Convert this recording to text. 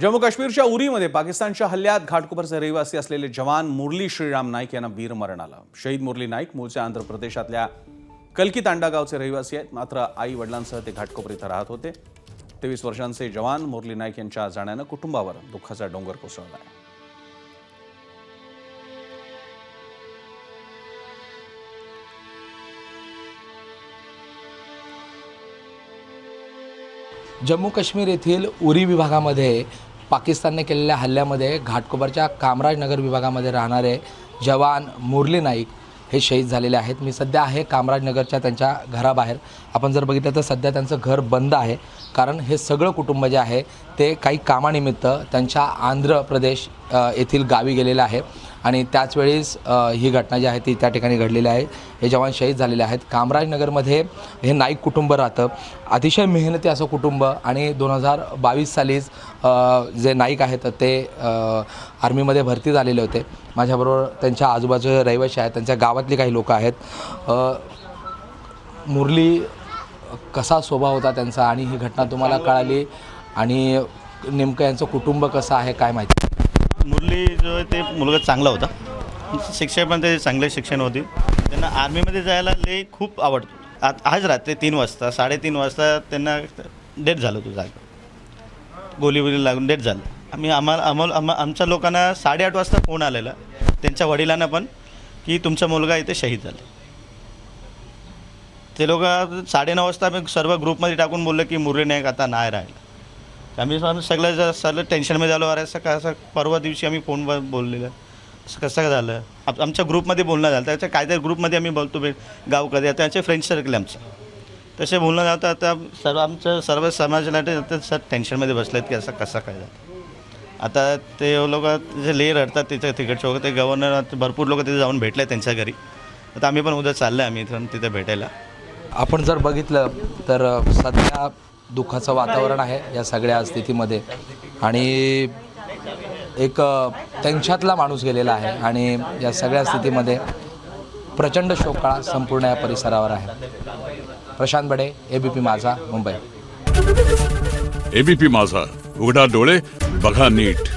जम्मू काश्मीरच्या उरीमध्ये पाकिस्तानच्या हल्ल्यात घाटकोपरचे रहिवासी असलेले जवान मुरली श्रीराम नाईक यांना वीरमरण आलं शहीद मुरली नाईक मूळचे आंध्र प्रदेशातल्या कलकी तांडा गावचे रहिवासी आहेत. मात्र आई वडिलांसह ते घाटकोपर इथं राहत होते. तेवीस वर्षांचे जवान मुरली नाईक यांच्या जाण्यानं कुटुंबावर दुःखाचा डोंगर कोसळला आहे. जम्मू काश्मीर येथील उरी विभागामध्ये पाकिस्तानने केलेल्या हल्ल्यामध्ये घाटकोपरच्या कामराजनगर विभागामध्ये राहणारे जवान मुरली नाईक हे शहीद झालेले आहेत. मी सध्या आहे कामराजनगरच्या त्यांच्या घराबाहेर. आपण जर बघितलं तर सध्या त्यांचं घर बंद आहे. कारण हे सगळं कुटुंब जे आहे ते काही कामानिमित्त त्यांच्या आंध्र प्रदेश येथील गावी गेलेलं आहे. आणि त्याचवेळीस ही घटना जी आहे ती त्या ठिकाणी घडलेली आहे. हे जवान शहीद झालेले आहेत. कामराजनगरमध्ये हे नाईक कुटुंब राहतं. अतिशय मेहनती असं कुटुंब आणि दोन हजार बावीस सालीच जे नाईक आहेत ते आर्मीमध्ये भरती झालेले होते. माझ्याबरोबर त्यांच्या आजूबाजूचे रहिवासी आहेत. त्यांच्या गावातली काही लोक आहेत. मुरली कसा स्वभाव होता त्यांचा आणि ही घटना तुम्हाला कळाली? आणि नेमकं यांचं कुटुंब कसं आहे काय माहिती? मुरली जो आहे ते मुलगा चांगला होता. शिक्षण पण त्याचे चांगले शिक्षण होते. त्यांना आर्मीमध्ये जायला लई खूप आवडतो. आज आज रात्री तीन वाजता साडेतीन वाजता त्यांना डेट झालं होतं जागा. गोलीबिली लागून डेट झालं. आम्ही आम्हाला आम्हाला आम आमच्या लोकांना साडेआठ वाजता फोन आलेला. त्यांच्या वडिलांना पण की तुमचा मुलगा इथे शहीद झाला. ते लोक साडेनऊ वाजता आम्ही सर्व ग्रुपमध्ये टाकून बोललं की मुरली नाईक आता नाही राहिला. आम्ही आम्ही सगळं जर सगळं टेन्शनमध्ये झालो अरे असं का असं परवा दिवशी आम्ही फोनवर बोललेलं. असं कसं काय झालं? आप- आमच्या ग्रुपमध्ये बोलणं झालं. त्याच्या काहीतरी ग्रुपमध्ये आम्ही बोलतो बे गाव कधी त्यांचे फ्रेंड सर्कल आमचं. तसे बोलणं झालं तर आता सर्व आमचं सर्व समाजाला आता सर टेन्शनमध्ये बसलेत की असं कसं काय झालं. आता ते लोक जे ले रडतात तिथं तिकडचे वगैरे ते गव्हर्नर भरपूर लोक तिथे जाऊन भेटले त्यांच्या घरी. आता आम्ही पण उद्या चाललं आहे आम्ही इथून तिथे भेटायला. आपण जर बघितलं तर सध्या दुःखाचं वातावरण आहे या सगळ्या स्थितीमध्ये. आणि एक त्यांच्यातला माणूस गेलेला आहे आणि या सगळ्या स्थितीमध्ये प्रचंड शोकाळा संपूर्ण या परिसरावर आहे. प्रशांत बडे ए बी पी माझा मुंबई. एबीपी माझा. उघडा डोळे बघा नीट.